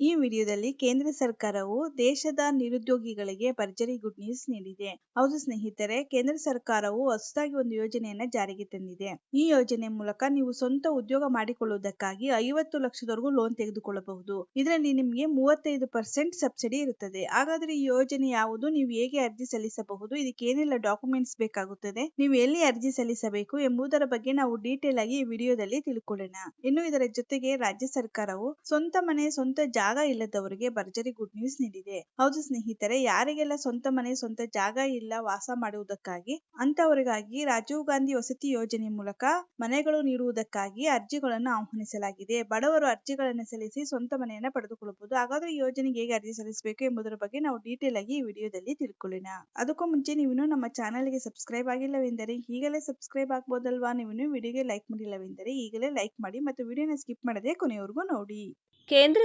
ಈ ವಿಡಿಯೋದಲ್ಲಿ ಕೇಂದ್ರ ಸರ್ಕಾರವು ದೇಶದ ನಿರುದ್ಯೋಗಿಗಳಿಗೆ ಭರ್ಜರಿ ಗುಡ್ ನ್ಯೂಸ್ ನೀಡಿದೆ. ಹೌದು ಸ್ನೇಹಿತರೆ, ಕೇಂದ್ರ ಸರ್ಕಾರವು ಹೊಸದಾಗಿ ಒಂದು ಯೋಜನೆಯನ್ನ ಜಾರಿಗೆ ತಂದಿದೆ. ಈ ಯೋಜನೆ ಮೂಲಕ ನೀವು ಸ್ವಂತ ಉದ್ಯೋಗ ಮಾಡಿಕೊಳ್ಳುವುದಕ್ಕಾಗಿ ಐವತ್ತು ಲಕ್ಷದವರೆಗೂ ಲೋನ್ ತೆಗೆದುಕೊಳ್ಳಬಹುದು. ಇದರಲ್ಲಿ ನಿಮಗೆ ಮೂವತ್ತೈದು ಪರ್ಸೆಂಟ್ ಸಬ್ಸಿಡಿ ಇರುತ್ತದೆ. ಹಾಗಾದ್ರೆ ಈ ಯೋಜನೆ ಯಾವುದು? ನೀವು ಹೇಗೆ ಅರ್ಜಿ ಸಲ್ಲಿಸಬಹುದು? ಇದಕ್ಕೆ ಏನೆಲ್ಲ ಡಾಕ್ಯುಮೆಂಟ್ಸ್ ಬೇಕಾಗುತ್ತದೆ? ನೀವು ಎಲ್ಲಿ ಅರ್ಜಿ ಸಲ್ಲಿಸಬೇಕು ಎಂಬುದರ ಬಗ್ಗೆ ನಾವು ಡೀಟೇಲ್ ಆಗಿ ಈ ವಿಡಿಯೋದಲ್ಲಿ ತಿಳ್ಕೊಳ್ಳೋಣ. ಇನ್ನು ಇದರ ಜೊತೆಗೆ ರಾಜ್ಯ ಸರ್ಕಾರವು ಸ್ವಂತ ಮನೆ, ಸ್ವಂತ ಜಾಗ ಇಲ್ಲದವರಿಗೆ ಭರ್ಜರಿ ಗುಡ್ ನ್ಯೂಸ್ ನೀಡಿದೆ. ಹೌದು ಸ್ನೇಹಿತರೆ, ಯಾರಿಗೆಲ್ಲ ಸ್ವಂತ ಮನೆ, ಸ್ವಂತ ಜಾಗ ಇಲ್ಲ ವಾಸ ಮಾಡುವುದಕ್ಕಾಗಿ ಅಂತವರಿಗಾಗಿ ರಾಜೀವ್ ಗಾಂಧಿ ವಸತಿ ಯೋಜನೆ ಮೂಲಕ ಮನೆಗಳು ನೀಡುವುದಕ್ಕಾಗಿ ಅರ್ಜಿಗಳನ್ನು ಆಹ್ವಾನಿಸಲಾಗಿದೆ. ಬಡವರು ಅರ್ಜಿಗಳನ್ನು ಸಲ್ಲಿಸಿ ಸ್ವಂತ ಮನೆಯನ್ನ ಪಡೆದುಕೊಳ್ಳಬಹುದು. ಹಾಗಾದ್ರೆ ಯೋಜನೆಗೆ ಹೇಗೆ ಅರ್ಜಿ ಸಲ್ಲಿಸಬೇಕು ಎಂಬುದರ ಬಗ್ಗೆ ನಾವು ಡೀಟೇಲ್ ಆಗಿ ಈ ವಿಡಿಯೋದಲ್ಲಿ ತಿಳ್ಕೊಳ್ಳೋಣ. ಅದಕ್ಕೂ ಮುಂಚೆ ನೀವು ನಮ್ಮ ಚಾನೆಲ್ಗೆ ಸಬ್ಸ್ಕ್ರೈಬ್ ಆಗಿಲ್ಲವೆಂದರೆ ಈಗಲೇ ಸಬ್ಸ್ಕ್ರೈಬ್ ಆಗ್ಬೋದಲ್ವಾ? ನೀವು ವಿಡಿಯೋಗೆ ಲೈಕ್ ಮಾಡಿಲ್ಲವೆಂದರೆ ಈಗಲೇ ಲೈಕ್ ಮಾಡಿ ಮತ್ತು ವಿಡಿಯೋನ ಸ್ಕಿಪ್ ಮಾಡದೆ ಕೊನೆಯವರೆಗೂ ನೋಡಿ. ಕೇಂದ್ರ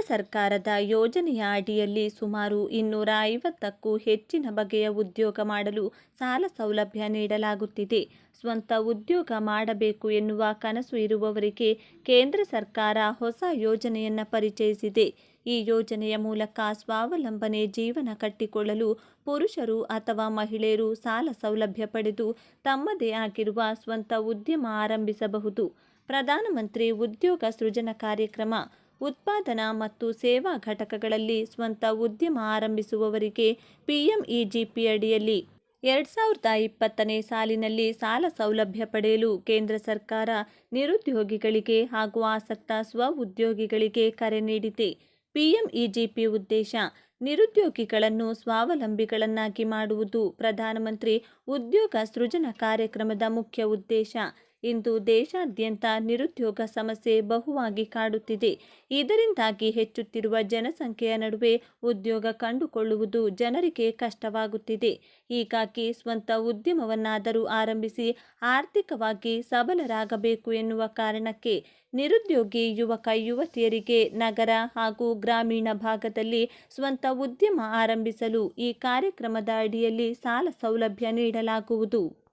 ಸರ್ಕಾರದ ಯೋಜನೆಯ ಅಡಿಯಲ್ಲಿ ಸುಮಾರು ಇನ್ನೂರ ಐವತ್ತಕ್ಕೂ ಹೆಚ್ಚಿನ ಬಗೆಯ ಉದ್ಯೋಗ ಮಾಡಲು ಸಾಲ ಸೌಲಭ್ಯ ನೀಡಲಾಗುತ್ತಿದೆ. ಸ್ವಂತ ಉದ್ಯೋಗ ಮಾಡಬೇಕು ಎನ್ನುವ ಕನಸು ಇರುವವರಿಗೆ ಕೇಂದ್ರ ಸರ್ಕಾರ ಹೊಸ ಯೋಜನೆಯನ್ನು ಪರಿಚಯಿಸಿದೆ. ಈ ಯೋಜನೆಯ ಮೂಲಕ ಸ್ವಾವಲಂಬನೆ ಜೀವನ ಕಟ್ಟಿಕೊಳ್ಳಲು ಪುರುಷರು ಅಥವಾ ಮಹಿಳೆಯರು ಸಾಲ ಸೌಲಭ್ಯ ಪಡೆದು ತಮ್ಮದೇ ಆಗಿರುವ ಸ್ವಂತ ಉದ್ಯಮ ಆರಂಭಿಸಬಹುದು. ಪ್ರಧಾನಮಂತ್ರಿ ಉದ್ಯೋಗ ಸೃಜನ ಕಾರ್ಯಕ್ರಮ ಉತ್ಪಾದನಾ ಮತ್ತು ಸೇವಾ ಘಟಕಗಳಲ್ಲಿ ಸ್ವಂತ ಉದ್ಯಮ ಆರಂಭಿಸುವವರಿಗೆ ಪಿಎಂಇಜಿಪಿ ಅಡಿಯಲ್ಲಿ ಎರಡು ಸಾವಿರದ ಇಪ್ಪತ್ತನೇ ಸಾಲಿನಲ್ಲಿ ಸಾಲ ಸೌಲಭ್ಯ ಪಡೆಯಲು ಕೇಂದ್ರ ಸರ್ಕಾರ ನಿರುದ್ಯೋಗಿಗಳಿಗೆ ಹಾಗೂ ಆಸಕ್ತ ಸ್ವ ಉದ್ಯೋಗಿಗಳಿಗೆ ಕರೆ ನೀಡಿದೆ. ಪಿಎಂಇಜಿಪಿ ಉದ್ದೇಶ ನಿರುದ್ಯೋಗಿಗಳನ್ನು ಸ್ವಾವಲಂಬಿಗಳನ್ನಾಗಿ ಮಾಡುವುದು. ಪ್ರಧಾನಮಂತ್ರಿ ಉದ್ಯೋಗ ಸೃಜನ ಕಾರ್ಯಕ್ರಮದ ಮುಖ್ಯ ಉದ್ದೇಶ ಇಂದು ದೇಶಾದ್ಯಂತ ನಿರುದ್ಯೋಗ ಸಮಸ್ಯೆ ಬಹುವಾಗಿ ಕಾಡುತ್ತಿದೆ. ಇದರಿಂದಾಗಿ ಹೆಚ್ಚುತ್ತಿರುವ ಜನಸಂಖ್ಯೆಯ ನಡುವೆ ಉದ್ಯೋಗ ಕಂಡುಕೊಳ್ಳುವುದು ಜನರಿಗೆ ಕಷ್ಟವಾಗುತ್ತಿದೆ. ಹೀಗಾಗಿ ಸ್ವಂತ ಉದ್ಯಮವನ್ನಾದರೂ ಆರಂಭಿಸಿ ಆರ್ಥಿಕವಾಗಿ ಸಬಲರಾಗಬೇಕು ಎನ್ನುವ ಕಾರಣಕ್ಕೆ ನಿರುದ್ಯೋಗಿ ಯುವಕ ಯುವತಿಯರಿಗೆ ನಗರ ಹಾಗೂ ಗ್ರಾಮೀಣ ಭಾಗದಲ್ಲಿ ಸ್ವಂತ ಉದ್ಯಮ ಆರಂಭಿಸಲು ಈ ಕಾರ್ಯಕ್ರಮದ ಅಡಿಯಲ್ಲಿ ಸಾಲ ಸೌಲಭ್ಯ ನೀಡಲಾಗುವುದು.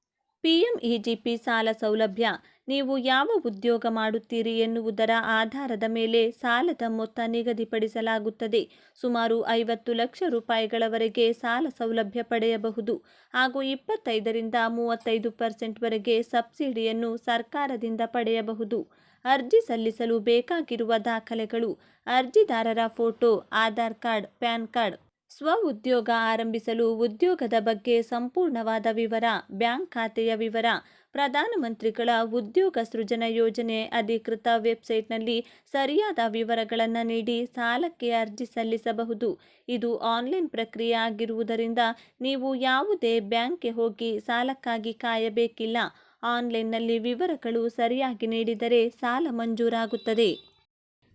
ಪಿಎಂಇಜಿಪಿ ಸಾಲ ಸೌಲಭ್ಯ. ನೀವು ಯಾವ ಉದ್ಯೋಗ ಮಾಡುತ್ತೀರಿ ಎನ್ನುವುದರ ಆಧಾರದ ಮೇಲೆ ಸಾಲದ ಮೊತ್ತ ನಿಗದಿಪಡಿಸಲಾಗುತ್ತದೆ. ಸುಮಾರು ಐವತ್ತು ಲಕ್ಷ ರೂಪಾಯಿಗಳವರೆಗೆ ಸಾಲ ಸೌಲಭ್ಯ ಪಡೆಯಬಹುದು. ಹಾಗೂ ಇಪ್ಪತ್ತೈದರಿಂದ ಮೂವತ್ತೈದು ಪರ್ಸೆಂಟ್ವರೆಗೆ ಸಬ್ಸಿಡಿಯನ್ನು ಸರ್ಕಾರದಿಂದ ಪಡೆಯಬಹುದು. ಅರ್ಜಿ ಸಲ್ಲಿಸಲು ಬೇಕಾಗಿರುವ ದಾಖಲೆಗಳು. ಅರ್ಜಿದಾರರ photo, Aadhaar card, PAN card. ಸ್ವ ಉದ್ಯೋಗ ಆರಂಭಿಸಲು ಉದ್ಯೋಗದ ಬಗ್ಗೆ ಸಂಪೂರ್ಣವಾದ ವಿವರ, ಬ್ಯಾಂಕ್ ಖಾತೆಯ ವಿವರ, ಪ್ರಧಾನಮಂತ್ರಿಗಳ ಉದ್ಯೋಗ ಸೃಜನ ಯೋಜನೆ, ಅಧಿಕೃತ ವೆಬ್ಸೈಟ್ನಲ್ಲಿ ಸರಿಯಾದ ವಿವರಗಳನ್ನು ನೀಡಿ ಸಾಲಕ್ಕೆ ಅರ್ಜಿ ಸಲ್ಲಿಸಬಹುದು. ಇದು ಆನ್ಲೈನ್ ಪ್ರಕ್ರಿಯೆ ಆಗಿರುವುದರಿಂದ ನೀವು ಯಾವುದೇ ಬ್ಯಾಂಕ್ಗೆ ಹೋಗಿ ಸಾಲಕ್ಕಾಗಿ ಕಾಯಬೇಕಿಲ್ಲ. ಆನ್ಲೈನ್ನಲ್ಲಿ ವಿವರಗಳು ಸರಿಯಾಗಿ ನೀಡಿದರೆ ಸಾಲ ಮಂಜೂರಾಗುತ್ತದೆ.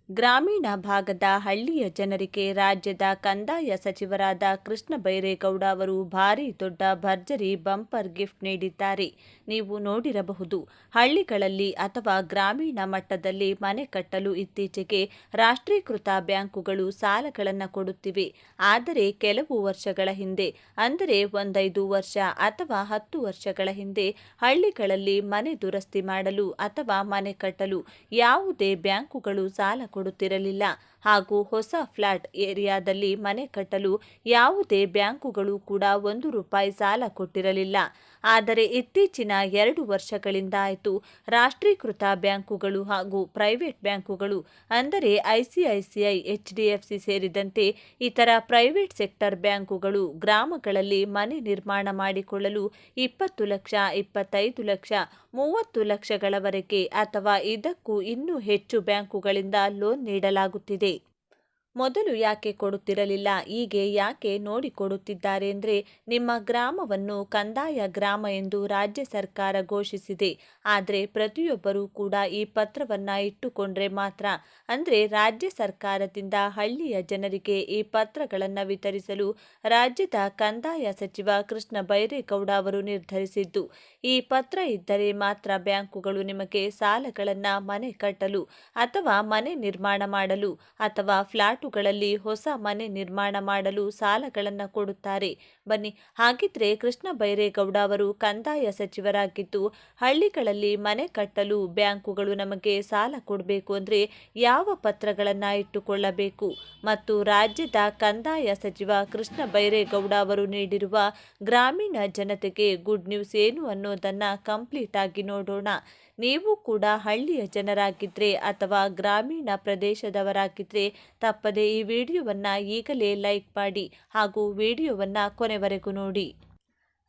ಗ್ರಾಮೀಣ ಭಾಗದ ಹಳ್ಳಿಯ ಜನರಿಗೆ ರಾಜ್ಯದ ಕಂದಾಯ ಸಚಿವರಾದ ಕೃಷ್ಣ ಬೈರೇಗೌಡ ಅವರು ಭಾರಿ ದೊಡ್ಡ ಭರ್ಜರಿ ಬಂಪರ್ ಗಿಫ್ಟ್ ನೀಡಿದ್ದಾರೆ. ನೀವು ನೋಡಿರಬಹುದು, ಹಳ್ಳಿಗಳಲ್ಲಿ ಅಥವಾ ಗ್ರಾಮೀಣ ಮಟ್ಟದಲ್ಲಿ ಮನೆ ಕಟ್ಟಲು ಇತ್ತೀಚೆಗೆ ರಾಷ್ಟ್ರೀಕೃತ ಬ್ಯಾಂಕುಗಳು ಸಾಲಗಳನ್ನು ಕೊಡುತ್ತಿವೆ. ಆದರೆ ಕೆಲವು ವರ್ಷಗಳ ಹಿಂದೆ, ಅಂದರೆ ಒಂದೈದು ವರ್ಷ ಅಥವಾ ಹತ್ತು ವರ್ಷಗಳ ಹಿಂದೆ, ಹಳ್ಳಿಗಳಲ್ಲಿ ಮನೆ ದುರಸ್ತಿ ಮಾಡಲು ಅಥವಾ ಮನೆ ಕಟ್ಟಲು ಯಾವುದೇ ಬ್ಯಾಂಕುಗಳು ಸಾಲ ಕೊಡುತ್ತಿರಲಿಲ್ಲ. ಹಾಗೂ ಹೊಸ ಫ್ಲಾಟ್ ಏರಿಯಾದಲ್ಲಿ ಮನೆ ಕಟ್ಟಲು ಯಾವುದೇ ಬ್ಯಾಂಕುಗಳು ಕೂಡ ಒಂದು ರೂಪಾಯಿ ಸಾಲ ಕೊಟ್ಟಿರಲಿಲ್ಲ. ಆದರೆ ಇತ್ತೀಚಿನ ಎರಡು ವರ್ಷಗಳಿಂದ ಆಯಿತು. ರಾಷ್ಟ್ರೀಕೃತ ಬ್ಯಾಂಕುಗಳು ಹಾಗೂ ಪ್ರೈವೇಟ್ ಬ್ಯಾಂಕುಗಳು, ಅಂದರೆ ಐಸಿಐಸಿಐ, ಎಚ್ ಸೇರಿದಂತೆ ಇತರ ಪ್ರೈವೇಟ್ ಸೆಕ್ಟರ್ ಬ್ಯಾಂಕುಗಳು ಗ್ರಾಮಗಳಲ್ಲಿ ಮನೆ ನಿರ್ಮಾಣ ಮಾಡಿಕೊಳ್ಳಲು ಇಪ್ಪತ್ತು ಲಕ್ಷ, ಇಪ್ಪತ್ತೈದು ಲಕ್ಷ, ಮೂವತ್ತು ಲಕ್ಷಗಳವರೆಗೆ ಅಥವಾ ಇದಕ್ಕೂ ಇನ್ನೂ ಹೆಚ್ಚು ಬ್ಯಾಂಕುಗಳಿಂದ ಲೋನ್ ನೀಡಲಾಗುತ್ತಿದೆ. ಮೊದಲು ಯಾಕೆ ಕೊಡುತ್ತಿರಲಿಲ್ಲ, ಹೀಗೆ ಯಾಕೆ ನೋಡಿಕೊಡುತ್ತಿದ್ದಾರೆ ಅಂದರೆ ನಿಮ್ಮ ಗ್ರಾಮವನ್ನು ಕಂದಾಯ ಗ್ರಾಮ ಎಂದು ರಾಜ್ಯ ಸರ್ಕಾರ ಘೋಷಿಸಿದೆ. ಆದರೆ ಪ್ರತಿಯೊಬ್ಬರೂ ಕೂಡ ಈ ಪತ್ರವನ್ನು ಇಟ್ಟುಕೊಂಡ್ರೆ ಮಾತ್ರ. ಅಂದರೆ ರಾಜ್ಯ ಸರ್ಕಾರದಿಂದ ಹಳ್ಳಿಯ ಜನರಿಗೆ ಈ ಪತ್ರಗಳನ್ನು ವಿತರಿಸಲು ರಾಜ್ಯದ ಕಂದಾಯ ಸಚಿವ ಕೃಷ್ಣ ಬೈರೇಗೌಡ ಅವರು ನಿರ್ಧರಿಸಿದ್ದು. ಈ ಪತ್ರ ಇದ್ದರೆ ಮಾತ್ರ ಬ್ಯಾಂಕುಗಳು ನಿಮಗೆ ಸಾಲಗಳನ್ನು ಮನೆ ಕಟ್ಟಲು ಅಥವಾ ಮನೆ ನಿರ್ಮಾಣ ಮಾಡಲು ಅಥವಾ ಫ್ಲಾಟ್ ಪ್ಲಾಟುಗಳಲ್ಲಿ ಹೊಸ ಮನೆ ನಿರ್ಮಾಣ ಮಾಡಲು ಸಾಲಗಳನ್ನು ಕೊಡುತ್ತಾರೆ. ಬನ್ನಿ, ಹಾಗಿದ್ರೆ ಕೃಷ್ಣ ಬೈರೇಗೌಡ ಅವರು ಕಂದಾಯ ಸಚಿವರಾಗಿದ್ದು, ಹಳ್ಳಿಗಳಲ್ಲಿ ಮನೆ ಕಟ್ಟಲು ಬ್ಯಾಂಕುಗಳು ನಮಗೆ ಸಾಲ ಕೊಡಬೇಕು ಅಂದರೆ ಯಾವ ಪತ್ರಗಳನ್ನು ಇಟ್ಟುಕೊಳ್ಳಬೇಕು? ಮತ್ತು ರಾಜ್ಯದ ಕಂದಾಯ ಸಚಿವ ಕೃಷ್ಣ ಬೈರೇಗೌಡ ಅವರು ನೀಡಿರುವ ಗ್ರಾಮೀಣ ಜನತೆಗೆ ಗುಡ್ ನ್ಯೂಸ್ ಏನು ಅನ್ನೋದನ್ನು ಕಂಪ್ಲೀಟ್ ಆಗಿ ನೋಡೋಣ. ನೀವು ಕೂಡ ಹಳ್ಳಿಯ ಜನರಾಗಿದ್ದರೆ ಅಥವಾ ಗ್ರಾಮೀಣ ಪ್ರದೇಶದವರಾಗಿದ್ದರೆ ತಪ್ಪದೆ ಈ ವಿಡಿಯೋವನ್ನು ಈಗಲೇ ಲೈಕ್ ಮಾಡಿ ಹಾಗೂ ವಿಡಿಯೋವನ್ನು ಕೊನೆವರೆಗೂ ನೋಡಿ.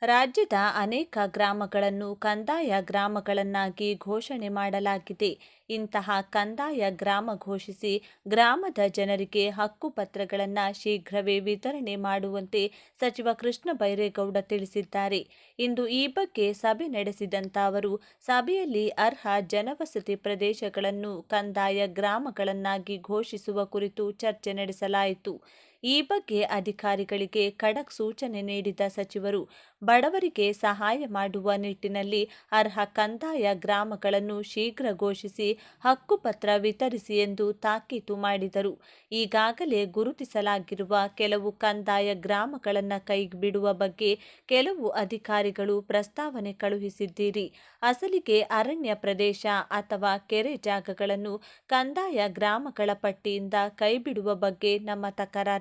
ರಾಜ್ಯದ ಅನೇಕ ಗ್ರಾಮಗಳನ್ನು ಕಂದಾಯ ಗ್ರಾಮಗಳನ್ನಾಗಿ ಘೋಷಣೆ ಮಾಡಲಾಗಿದೆ. ಇಂತಹ ಕಂದಾಯ ಗ್ರಾಮ ಘೋಷಿಸಿ ಗ್ರಾಮದ ಜನರಿಗೆ ಹಕ್ಕುಪತ್ರಗಳನ್ನು ಶೀಘ್ರವೇ ವಿತರಣೆ ಮಾಡುವಂತೆ ಸಚಿವ ಕೃಷ್ಣ ಬೈರೇಗೌಡ ತಿಳಿಸಿದ್ದಾರೆ. ಇಂದು ಈ ಬಗ್ಗೆ ಸಭೆ ನಡೆಸಿದಂತ ಅವರು, ಸಭೆಯಲ್ಲಿ ಅರ್ಹ ಜನವಸತಿ ಪ್ರದೇಶಗಳನ್ನು ಕಂದಾಯ ಗ್ರಾಮಗಳನ್ನಾಗಿ ಘೋಷಿಸುವ ಕುರಿತು ಚರ್ಚೆ ನಡೆಸಲಾಯಿತು. ಈ ಬಗ್ಗೆ ಅಧಿಕಾರಿಗಳಿಗೆ ಖಡಕ್ ಸೂಚನೆ ನೀಡಿದ ಸಚಿವರು, ಬಡವರಿಗೆ ಸಹಾಯ ಮಾಡುವ ನಿಟ್ಟಿನಲ್ಲಿ ಅರ್ಹ ಕಂದಾಯ ಗ್ರಾಮಗಳನ್ನು ಶೀಘ್ರ ಘೋಷಿಸಿ ಹಕ್ಕುಪತ್ರ ವಿತರಿಸಿ ಎಂದು ತಾಕೀತು ಮಾಡಿದರು. ಈಗಾಗಲೇ ಗುರುತಿಸಲಾಗಿರುವ ಕೆಲವು ಕಂದಾಯ ಗ್ರಾಮಗಳನ್ನು ಕೈಬಿಡುವ ಬಗ್ಗೆ ಕೆಲವು ಅಧಿಕಾರಿಗಳು ಪ್ರಸ್ತಾವನೆ ಕಳುಹಿಸಿದ್ದೀರಿ. ಅಸಲಿಗೆ ಅರಣ್ಯ ಪ್ರದೇಶ ಅಥವಾ ಕೆರೆ ಜಾಗಗಳನ್ನು ಕಂದಾಯ ಗ್ರಾಮಗಳ ಪಟ್ಟಿಯಿಂದ ಕೈಬಿಡುವ ಬಗ್ಗೆ ನಮ್ಮ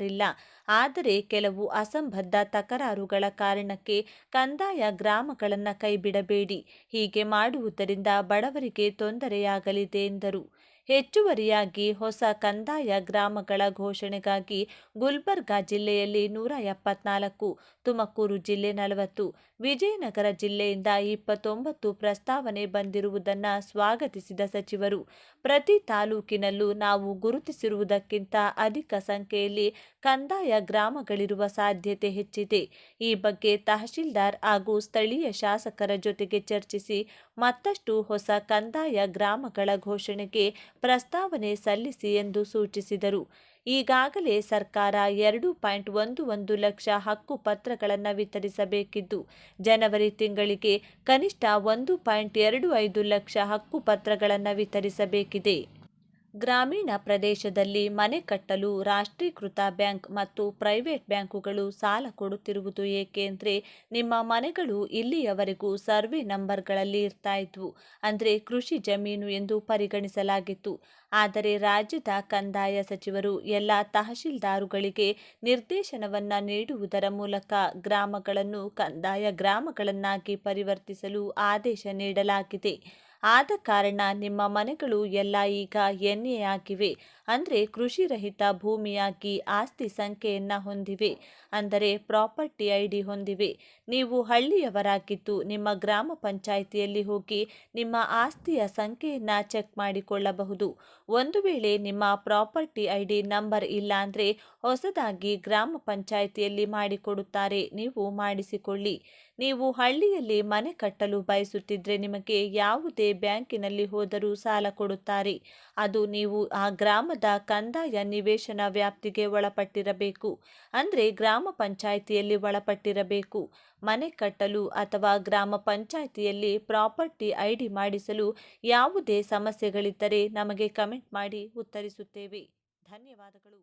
ತಕರಾರಿಲ್ಲ ಆದರೆ ಕೆಲವು ಅಸಂಬದ್ಧ ತಕರಾರುಗಳ ಕಾರಣಕ್ಕೆ ಕಂದಾಯ ಗ್ರಾಮಗಳನ್ನು ಕೈಬಿಡಬೇಡಿ. ಹೀಗೆ ಮಾಡುವುದರಿಂದ ಬಡವರಿಗೆ ತೊಂದರೆಯಾಗಲಿದೆ ಎಂದರು. ಹೆಚ್ಚುವರಿಯಾಗಿ ಹೊಸ ಕಂದಾಯ ಗ್ರಾಮಗಳ ಘೋಷಣೆಗಾಗಿ ಗುಲ್ಬರ್ಗಾ ಜಿಲ್ಲೆಯಲ್ಲಿ ನೂರ ಎಪ್ಪತ್ನಾಲ್ಕು, ತುಮಕೂರು ಜಿಲ್ಲೆ ನಲವತ್ತು, ವಿಜಯನಗರ ಜಿಲ್ಲೆಯಿಂದ ಇಪ್ಪತ್ತೊಂಬತ್ತು ಪ್ರಸ್ತಾವನೆ ಬಂದಿರುವುದನ್ನು ಸ್ವಾಗತಿಸಿದ ಸಚಿವರು, ಪ್ರತಿ ತಾಲೂಕಿನಲ್ಲೂ ನಾವು ಗುರುತಿಸಿರುವುದಕ್ಕಿಂತ ಅಧಿಕ ಸಂಖ್ಯೆಯಲ್ಲಿ ಕಂದಾಯ ಗ್ರಾಮಗಳಿರುವ ಸಾಧ್ಯತೆ ಹೆಚ್ಚಿದೆ. ಈ ಬಗ್ಗೆ ತಹಶೀಲ್ದಾರ್ ಹಾಗೂ ಸ್ಥಳೀಯ ಶಾಸಕರ ಜೊತೆಗೆ ಚರ್ಚಿಸಿ ಮತ್ತಷ್ಟು ಹೊಸ ಕಂದಾಯ ಗ್ರಾಮಗಳ ಘೋಷಣೆಗೆ ಪ್ರಸ್ತಾವನೆ ಸಲ್ಲಿಸಿ ಎಂದು ಸೂಚಿಸಿದರು. ಈಗಾಗಲೇ ಸರ್ಕಾರ ಎರಡು ಪಾಯಿಂಟ್ ಒಂದು ಒಂದು ಲಕ್ಷ ಹಕ್ಕು ಪತ್ರಗಳನ್ನು ವಿತರಿಸಬೇಕಿದ್ದು, ಜನವರಿ ತಿಂಗಳಿಗೆ ಕನಿಷ್ಠ ಒಂದು ಪಾಯಿಂಟ್ ಎರಡು ಐದು ಲಕ್ಷ ಹಕ್ಕು ಪತ್ರಗಳನ್ನು ವಿತರಿಸಬೇಕಿದೆ. ಗ್ರಾಮೀಣ ಪ್ರದೇಶದಲ್ಲಿ ಮನೆ ಕಟ್ಟಲು ರಾಷ್ಟ್ರೀಕೃತ ಬ್ಯಾಂಕ್ ಮತ್ತು ಪ್ರೈವೇಟ್ ಬ್ಯಾಂಕುಗಳು ಸಾಲ ಕೊಡುತ್ತಿರುವುದು ಏಕೆಂದರೆ ನಿಮ್ಮ ಮನೆಗಳು ಇಲ್ಲಿಯವರೆಗೂ ಸರ್ವೆ ನಂಬರ್ಗಳಲ್ಲಿ ಇರ್ತಾ ಇದ್ವು ಅಂದರೆ ಕೃಷಿ ಜಮೀನು ಎಂದು ಪರಿಗಣಿಸಲಾಗಿತ್ತು. ಆದರೆ ರಾಜ್ಯದ ಕಂದಾಯ ಸಚಿವರು ಎಲ್ಲ ತಹಶೀಲ್ದಾರುಗಳಿಗೆ ನಿರ್ದೇಶನವನ್ನು ನೀಡುವುದರ ಮೂಲಕ ಗ್ರಾಮಗಳನ್ನು, ಕಂದಾಯ ಗ್ರಾಮಗಳನ್ನಾಗಿ ಪರಿವರ್ತಿಸಲು ಆದೇಶ ನೀಡಲಾಗಿದೆ. ಆದ ಕಾರಣ ನಿಮ್ಮ ಮನೆಗಳು ಎಲ್ಲ ಈಗ ಎನ್ ಎ ಆಗಿವೆ ಅಂದರೆ ಕೃಷಿ ರಹಿತ ಭೂಮಿಯಾಗಿ ಆಸ್ತಿ ಸಂಖ್ಯೆಯನ್ನು ಹೊಂದಿವೆ. ಅಂದರೆ ಪ್ರಾಪರ್ಟಿ ಐ ಡಿ ಹೊಂದಿವೆ. ನೀವು ಹಳ್ಳಿಯವರಾಗಿದ್ದು ನಿಮ್ಮ ಗ್ರಾಮ ಪಂಚಾಯಿತಿಯಲ್ಲಿ ಹೋಗಿ ನಿಮ್ಮ ಆಸ್ತಿಯ ಸಂಖ್ಯೆಯನ್ನು ಚೆಕ್ ಮಾಡಿಕೊಳ್ಳಬಹುದು. ಒಂದು ವೇಳೆ ನಿಮ್ಮ ಪ್ರಾಪರ್ಟಿ ಐ ಡಿ ನಂಬರ್ ಇಲ್ಲ ಅಂದರೆ ಹೊಸದಾಗಿ ಗ್ರಾಮ ಪಂಚಾಯಿತಿಯಲ್ಲಿ ಮಾಡಿಕೊಡುತ್ತಾರೆ. ನೀವು ಮಾಡಿಸಿಕೊಳ್ಳಿ. ನೀವು ಹಳ್ಳಿಯಲ್ಲಿ ಮನೆ ಕಟ್ಟಲು ಬಯಸುತ್ತಿದ್ದರೆ ನಿಮಗೆ ಯಾವುದೇ ಬ್ಯಾಂಕಿನಲ್ಲಿ ಹೋದರೂ ಸಾಲ ಕೊಡುತ್ತಾರೆ. ಅದು ನೀವು ಆ ಗ್ರಾಮದ ಕಂದಾಯ ನಿವೇಶನ ವ್ಯಾಪ್ತಿಗೆ ಒಳಪಟ್ಟಿರಬೇಕು. ಅಂದರೆ ಗ್ರಾಮ ಪಂಚಾಯಿತಿಯಲ್ಲಿ ಒಳಪಟ್ಟಿರಬೇಕು. ಮನೆ ಕಟ್ಟಲು ಅಥವಾ ಗ್ರಾಮ ಪಂಚಾಯಿತಿಯಲ್ಲಿ ಪ್ರಾಪರ್ಟಿ ಐಡಿ ಮಾಡಿಸಲು ಯಾವುದೇ ಸಮಸ್ಯೆಗಳಿದ್ದರೆ ನಮಗೆ ಕಮೆಂಟ್ ಮಾಡಿ ಉತ್ತರಿಸುತ್ತೇವೆ. ಧನ್ಯವಾದಗಳು.